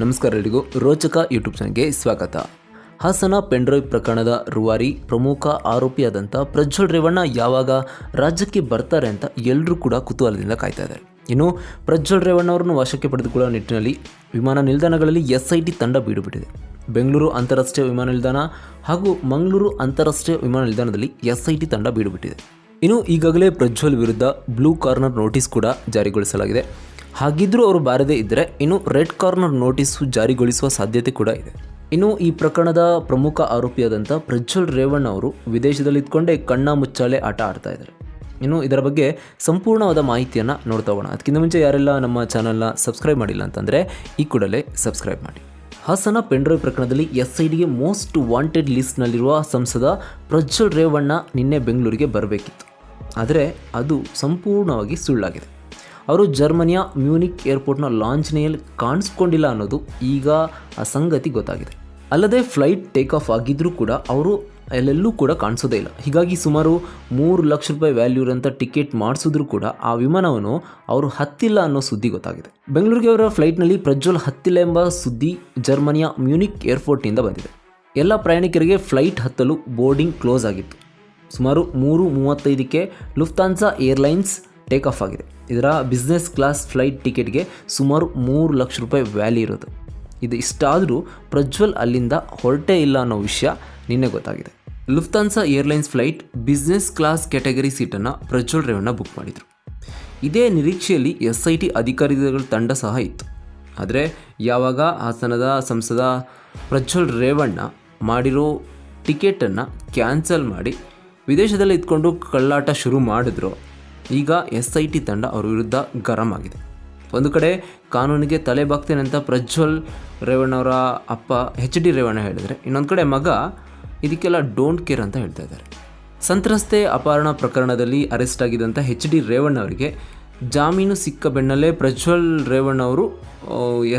ನಮಸ್ಕಾರ ಎಲ್ರಿಗೂ. ರೋಚಕ ಯೂಟ್ಯೂಬ್ ಚಾನಲ್ಗೆ ಸ್ವಾಗತ. ಹಾಸನ ಪೆಂಡ್ರೈವ್ ಪ್ರಕರಣದ ರುವಾರಿ ಪ್ರಮುಖ ಆರೋಪಿಯಾದಂಥ ಪ್ರಜ್ವಲ್ ರೇವಣ್ಣ ಯಾವಾಗ ರಾಜ್ಯಕ್ಕೆ ಬರ್ತಾರೆ ಅಂತ ಎಲ್ಲರೂ ಕೂಡ ಕುತೂಹಲದಿಂದ ಕಾಯ್ತಾ ಇದ್ದಾರೆ. ಇನ್ನು ಪ್ರಜ್ವಲ್ ರೇವಣ್ಣ ಅವರನ್ನು ವಶಕ್ಕೆ ಪಡೆದುಕೊಳ್ಳುವ ನಿಟ್ಟಿನಲ್ಲಿ ವಿಮಾನ ನಿಲ್ದಾಣಗಳಲ್ಲಿ ಎಸ್ ಐ ಟಿ ತಂಡ ಬೀಡುಬಿಟ್ಟಿದೆ. ಬೆಂಗಳೂರು ಅಂತಾರಾಷ್ಟ್ರೀಯ ವಿಮಾನ ನಿಲ್ದಾಣ ಹಾಗೂ ಮಂಗಳೂರು ಅಂತಾರಾಷ್ಟ್ರೀಯ ವಿಮಾನ ನಿಲ್ದಾಣದಲ್ಲಿ ಎಸ್ ಐ ಟಿ ತಂಡ ಬೀಡುಬಿಟ್ಟಿದೆ. ಇನ್ನು ಈಗಾಗಲೇ ಪ್ರಜ್ವಲ್ ವಿರುದ್ಧ ಬ್ಲೂ ಕಾರ್ನರ್ ನೋಟಿಸ್ ಕೂಡ ಜಾರಿಗೊಳಿಸಲಾಗಿದೆ. ಹಾಗಿದ್ರೂ ಅವರು ಬಾರದೇ ಇದ್ದರೆ ಇನ್ನು ರೆಡ್ ಕಾರ್ನರ್ ನೋಟಿಸು ಜಾರಿಗೊಳಿಸುವ ಸಾಧ್ಯತೆ ಕೂಡ ಇದೆ. ಇನ್ನು ಈ ಪ್ರಕರಣದ ಪ್ರಮುಖ ಆರೋಪಿಯಾದಂಥ ಪ್ರಜ್ವಲ್ ರೇವಣ್ಣ ಅವರು ವಿದೇಶದಲ್ಲಿ ಇದ್ಕೊಂಡೇ ಕಣ್ಣ ಮುಚ್ಚಾಲೆ ಆಟ ಆಡ್ತಾ ಇದ್ದಾರೆ. ಇನ್ನು ಇದರ ಬಗ್ಗೆ ಸಂಪೂರ್ಣವಾದ ಮಾಹಿತಿಯನ್ನು ನೋಡ್ತಾ ಹೋಗೋಣ. ಅದಕ್ಕಿಂತ ಮುಂಚೆ ಯಾರೆಲ್ಲ ನಮ್ಮ ಚಾನಲ್ನ ಸಬ್ಸ್ಕ್ರೈಬ್ ಮಾಡಿಲ್ಲ ಅಂತಂದರೆ ಈ ಕೂಡಲೇ ಸಬ್ಸ್ಕ್ರೈಬ್ ಮಾಡಿ. ಹಾಸನ ಪೆಂಡ್ರೈವ್ ಪ್ರಕರಣದಲ್ಲಿ ಎಸ್ ಐ ಡಿಗೆ ಮೋಸ್ಟ್ ವಾಂಟೆಡ್ ಲಿಸ್ಟ್ನಲ್ಲಿರುವ ಸಂಸದ ಪ್ರಜ್ವಲ್ ರೇವಣ್ಣ ನಿನ್ನೆ ಬೆಂಗಳೂರಿಗೆ ಬರಬೇಕಿತ್ತು. ಆದರೆ ಅದು ಸಂಪೂರ್ಣವಾಗಿ ಸುಳ್ಳಾಗಿದೆ. ಅವರು ಜರ್ಮನಿಯ ಮ್ಯೂನಿಕ್ ಏರ್ಪೋರ್ಟ್ನ ಲಾಂಚ್ನೆಯಲ್ಲಿ ಕಾಣಿಸ್ಕೊಂಡಿಲ್ಲ ಅನ್ನೋದು ಈಗ ಆ ಸಂಗತಿ ಗೊತ್ತಾಗಿದೆ. ಅಲ್ಲದೆ ಫ್ಲೈಟ್ ಟೇಕ್ ಆಫ್ ಆಗಿದ್ದರೂ ಕೂಡ ಅವರು ಎಲ್ಲೆಲ್ಲೂ ಕೂಡ ಕಾಣಿಸೋದೇ ಇಲ್ಲ. ಹೀಗಾಗಿ ಸುಮಾರು ಮೂರು ಲಕ್ಷ ರೂಪಾಯಿ ವ್ಯಾಲ್ಯೂ ಇರೋಂಥ ಟಿಕೆಟ್ ಮಾಡಿಸಿದ್ರು ಕೂಡ ಆ ವಿಮಾನವನ್ನು ಅವರು ಹತ್ತಿಲ್ಲ ಅನ್ನೋ ಸುದ್ದಿ ಗೊತ್ತಾಗಿದೆ. ಬೆಂಗಳೂರಿಗೆ ಅವರ ಫ್ಲೈಟ್ನಲ್ಲಿ ಪ್ರಜ್ವಲ್ ಹತ್ತಿಲ್ಲ ಎಂಬ ಸುದ್ದಿ ಜರ್ಮನಿಯ ಮ್ಯೂನಿಕ್ ಏರ್ಪೋರ್ಟ್ನಿಂದ ಬಂದಿದೆ. ಎಲ್ಲ ಪ್ರಯಾಣಿಕರಿಗೆ ಫ್ಲೈಟ್ ಹತ್ತಲು ಬೋರ್ಡಿಂಗ್ ಕ್ಲೋಸ್ ಆಗಿತ್ತು. ಸುಮಾರು ಮೂರು ಮೂವತ್ತೈದಕ್ಕೆ ಲುಫ್ತಾನ್ಸಾ ಏರ್ಲೈನ್ಸ್ ಟೇಕ್ ಆಫ್ ಆಗಿದೆ. ಇದರ ಬಿಸ್ನೆಸ್ ಕ್ಲಾಸ್ ಫ್ಲೈಟ್ ಟಿಕೆಟ್ಗೆ ಸುಮಾರು ಮೂರು ಲಕ್ಷ ರೂಪಾಯಿ ವ್ಯಾಲ್ಯೂ ಇರೋದು ಇದು ಇಷ್ಟಾದರೂ ಪ್ರಜ್ವಲ್ ಅಲ್ಲಿಂದ ಹೊರಟೇ ಇಲ್ಲ ಅನ್ನೋ ವಿಷಯ ನಿನ್ನೆ ಗೊತ್ತಾಗಿದೆ. Lufthansa airlines flight business class category ಸೀಟನ್ನು Prajwal Revanna book ಮಾಡಿದರು. ಇದೇ ನಿರೀಕ್ಷೆಯಲ್ಲಿ ಎಸ್ ಐ ಟಿ ಅಧಿಕಾರಿಗಳ ತಂಡ ಸಹ ಇತ್ತು. ಆದರೆ ಯಾವಾಗ ಹಾಸನದ ಸಂಸದ ಪ್ರಜ್ವಲ್ ರೇವಣ್ಣ ಮಾಡಿರೋ ಟಿಕೆಟನ್ನು ಕ್ಯಾನ್ಸಲ್ ಮಾಡಿ ವಿದೇಶದಲ್ಲಿ ಇದ್ಕೊಂಡು ಕಳ್ಳಾಟ ಶುರು ಮಾಡಿದ್ರು ಈಗ ಎಸ್ ಐ ಟಿ ತಂಡ ಅವರ ವಿರುದ್ಧ ಗರಂ ಆಗಿದೆ. ಒಂದು ಕಡೆ ಕಾನೂನಿಗೆ ತಲೆ ಬಾಗ್ತೇನೆ ಅಂತ ಪ್ರಜ್ವಲ್ ರೇವಣ್ಣ ಅವರ ಅಪ್ಪ ಎಚ್ ಡಿ ರೇವಣ್ಣ ಹೇಳಿದರೆ ಇನ್ನೊಂದು ಕಡೆ ಮಗ ಇದಕ್ಕೆಲ್ಲ ಡೋಂಟ್ ಕೇರ್ ಅಂತ ಹೇಳ್ತಾ ಇದ್ದಾರೆ. ಸಂತ್ರಸ್ತೆ ಅಪಹರಣ ಪ್ರಕರಣದಲ್ಲಿ ಅರೆಸ್ಟ್ ಆಗಿದ್ದಂಥ ಹೆಚ್ ಡಿ ರೇವಣ್ಣ ಅವರಿಗೆ ಜಾಮೀನು ಸಿಕ್ಕ ಬೆನ್ನಲ್ಲೇ ಪ್ರಜ್ವಲ್ ರೇವಣ್ಣ ಅವರು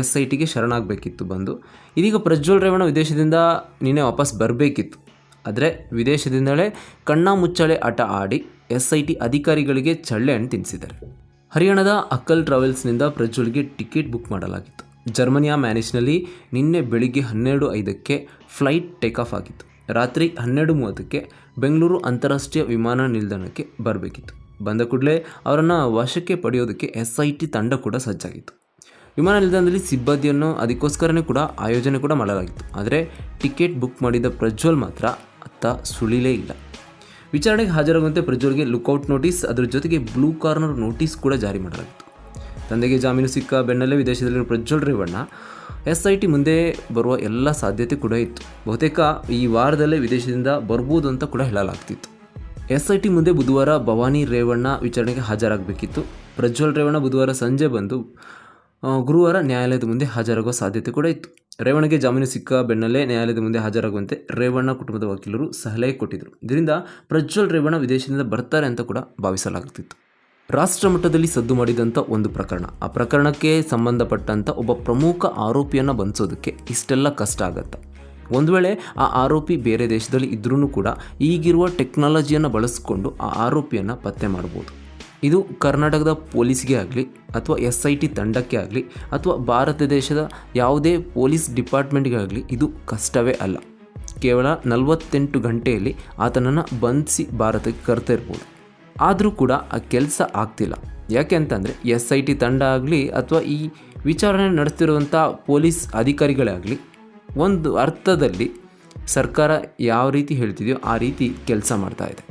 ಎಸ್ ಐ ಟಿಗೆ ಶರಣಾಗಬೇಕಿತ್ತು ಬಂದು. ಇದೀಗ ಪ್ರಜ್ವಲ್ ರೇವಣ್ಣ ವಿದೇಶದಿಂದ ನಿನ್ನೆ ವಾಪಸ್ ಬರಬೇಕಿತ್ತು. ಆದರೆ ವಿದೇಶದಿಂದಲೇ ಕಣ್ಣ ಮುಚ್ಚಳೆ ಆಟ ಆಡಿ ಎಸ್ ಐ ಟಿ ಅಧಿಕಾರಿಗಳಿಗೆ ಚಳ್ಳೆ ಹಣ್ಣು ತಿನ್ನಿಸಿದ್ದಾರೆ ಹರಿಯಾಣದ ಅಕ್ಕಲ್ ಟ್ರಾವೆಲ್ಸ್ನಿಂದ ಪ್ರಜ್ವಲ್ಗೆ ಟಿಕೆಟ್ ಬುಕ್ ಮಾಡಲಾಗಿತ್ತು. ಜರ್ಮನಿಯ ಮ್ಯಾನೇಜ್ನಲ್ಲಿ ನಿನ್ನೆ ಬೆಳಿಗ್ಗೆ ಹನ್ನೆರಡು ಐದಕ್ಕೆ ಫ್ಲೈಟ್ ಟೇಕ್ ಆಫ್ ಆಗಿತ್ತು. ರಾತ್ರಿ ಹನ್ನೆರಡು ಮೂವತ್ತಕ್ಕೆ ಬೆಂಗಳೂರು ಅಂತಾರಾಷ್ಟ್ರೀಯ ವಿಮಾನ ನಿಲ್ದಾಣಕ್ಕೆ ಬರಬೇಕಿತ್ತು. ಬಂದ ಕೂಡಲೇ ಅವರನ್ನು ವಶಕ್ಕೆ ಪಡೆಯೋದಕ್ಕೆ ಎಸ್ ಐ ಟಿ ತಂಡ ಕೂಡ ಸಜ್ಜಾಗಿತ್ತು. ವಿಮಾನ ನಿಲ್ದಾಣದಲ್ಲಿ ಸಿಬ್ಬಂದಿಯನ್ನು ಅದಕ್ಕೋಸ್ಕರನೇ ಕೂಡ ಆಯೋಜನೆ ಕೂಡ ಮಾಡಲಾಗಿತ್ತು. ಆದರೆ ಟಿಕೆಟ್ ಬುಕ್ ಮಾಡಿದ ಪ್ರಜ್ವಲ್ ಮಾತ್ರ ಅತ್ತ ಸುಳಿಲೇ ಇಲ್ಲ. ವಿಚಾರಣೆಗೆ ಹಾಜರಾಗುವಂತೆ ಪ್ರಜ್ವಲ್ಗೆ ಲುಕ್ಔಟ್ ನೋಟಿಸ್, ಅದರ ಜೊತೆಗೆ ಬ್ಲೂ ಕಾರ್ನರ್ ನೋಟಿಸ್ ಕೂಡ ಜಾರಿ ಮಾಡಲಾಗಿತ್ತು. ತಂದೆಗೆ ಜಾಮೀನು ಸಿಕ್ಕ ಬೆನ್ನಲ್ಲೇ ವಿದೇಶದಲ್ಲಿರುವ Prajwal Revanna S I T ಮುಂದೆ ಬರುವ ಎಲ್ಲ ಸಾಧ್ಯತೆ ಕೂಡ ಇತ್ತು. ಬಹುತೇಕ ಈ ವಾರದಲ್ಲೇ ವಿದೇಶದಿಂದ ಬರ್ಬೋದು ಅಂತ ಕೂಡ ಹೇಳಲಾಗ್ತಿತ್ತು. ಎಸ್ ಐ ಟಿ ಮುಂದೆ ಬುಧವಾರ ಭವಾನಿ ರೇವಣ್ಣ ವಿಚಾರಣೆಗೆ ಹಾಜರಾಗಬೇಕಿತ್ತು. ಪ್ರಜ್ವಲ್ ರೇವಣ್ಣ ಬುಧವಾರ ಸಂಜೆ ಬಂದು ಗುರುವಾರ ನ್ಯಾಯಾಲಯದ ಮುಂದೆ ಹಾಜರಾಗುವ ಸಾಧ್ಯತೆ ಕೂಡ ಇತ್ತು. ರೇವಣ್ಣಗೆ ಜಾಮೀನು ಸಿಕ್ಕ ಬೆನ್ನಲ್ಲೇ ನ್ಯಾಯಾಲಯದ ಮುಂದೆ ಹಾಜರಾಗುವಂತೆ ರೇವಣ್ಣ ಕುಟುಂಬದ ವಕೀಲರು ಸಲಹೆ ಕೊಟ್ಟಿದ್ದರು. ಇದರಿಂದ ಪ್ರಜ್ವಲ್ ರೇವಣ್ಣ ವಿದೇಶದಿಂದ ಬರ್ತಾರೆ ಅಂತ ಕೂಡ ಭಾವಿಸಲಾಗುತ್ತಿತ್ತು. ರಾಷ್ಟ್ರ ಮಟ್ಟದಲ್ಲಿ ಸದ್ದು ಮಾಡಿದಂಥ ಒಂದು ಪ್ರಕರಣ. ಆ ಪ್ರಕರಣಕ್ಕೆ ಸಂಬಂಧಪಟ್ಟಂಥ ಒಬ್ಬ ಪ್ರಮುಖ ಆರೋಪಿಯನ್ನು ಬಂಧಿಸೋದಕ್ಕೆ ಇಷ್ಟೆಲ್ಲ ಕಷ್ಟ ಆಗತ್ತೆ? ಒಂದು ವೇಳೆ ಆ ಆರೋಪಿ ಬೇರೆ ದೇಶದಲ್ಲಿ ಇದ್ರೂ ಕೂಡ ಈಗಿರುವ ಟೆಕ್ನಾಲಜಿಯನ್ನು ಬಳಸಿಕೊಂಡು ಆ ಆರೋಪಿಯನ್ನು ಪತ್ತೆ ಮಾಡ್ಬೋದು. ಇದು ಕರ್ನಾಟಕದ ಪೊಲೀಸ್ಗೆ ಆಗಲಿ ಅಥವಾ ಎಸ್ ಐ ಟಿ ತಂಡಕ್ಕೆ ಆಗಲಿ ಅಥವಾ ಭಾರತ ದೇಶದ ಯಾವುದೇ ಪೊಲೀಸ್ ಡಿಪಾರ್ಟ್ಮೆಂಟ್ಗೆ ಆಗಲಿ ಇದು ಕಷ್ಟವೇ ಅಲ್ಲ. ಕೇವಲ ನಲವತ್ತೆಂಟು ಗಂಟೆಯಲ್ಲಿ ಆತನನ್ನು ಬಂಧಿಸಿ ಭಾರತಕ್ಕೆ ಕರ್ತಾ ಇರ್ಬೋದು. ಆದರೂ ಕೂಡ ಆ ಕೆಲಸ ಆಗ್ತಿಲ್ಲ. ಯಾಕೆ ಅಂತಂದರೆ ಎಸ್ ಐ ಟಿ ತಂಡ ಆಗಲಿ ಅಥವಾ ಈ ವಿಚಾರಣೆ ನಡೆಸ್ತಿರುವಂಥ ಪೊಲೀಸ್ ಅಧಿಕಾರಿಗಳೇ ಆಗಲಿ ಒಂದು ಅರ್ಥದಲ್ಲಿ ಸರ್ಕಾರ ಯಾವ ರೀತಿ ಹೇಳ್ತಿದೆಯೋ ಆ ರೀತಿ ಕೆಲಸ ಮಾಡ್ತಾ ಇದೆ.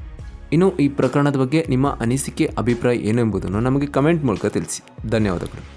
ಇನ್ನು ಈ ಪ್ರಕರಣದ ಬಗ್ಗೆ ನಿಮ್ಮ ಅನಿಸಿಕೆ ಅಭಿಪ್ರಾಯ ಏನು ಎಂಬುದನ್ನು ನಮಗೆ ಕಮೆಂಟ್ ಮೂಲಕ ತಿಳಿಸಿ. ಧನ್ಯವಾದಗಳು.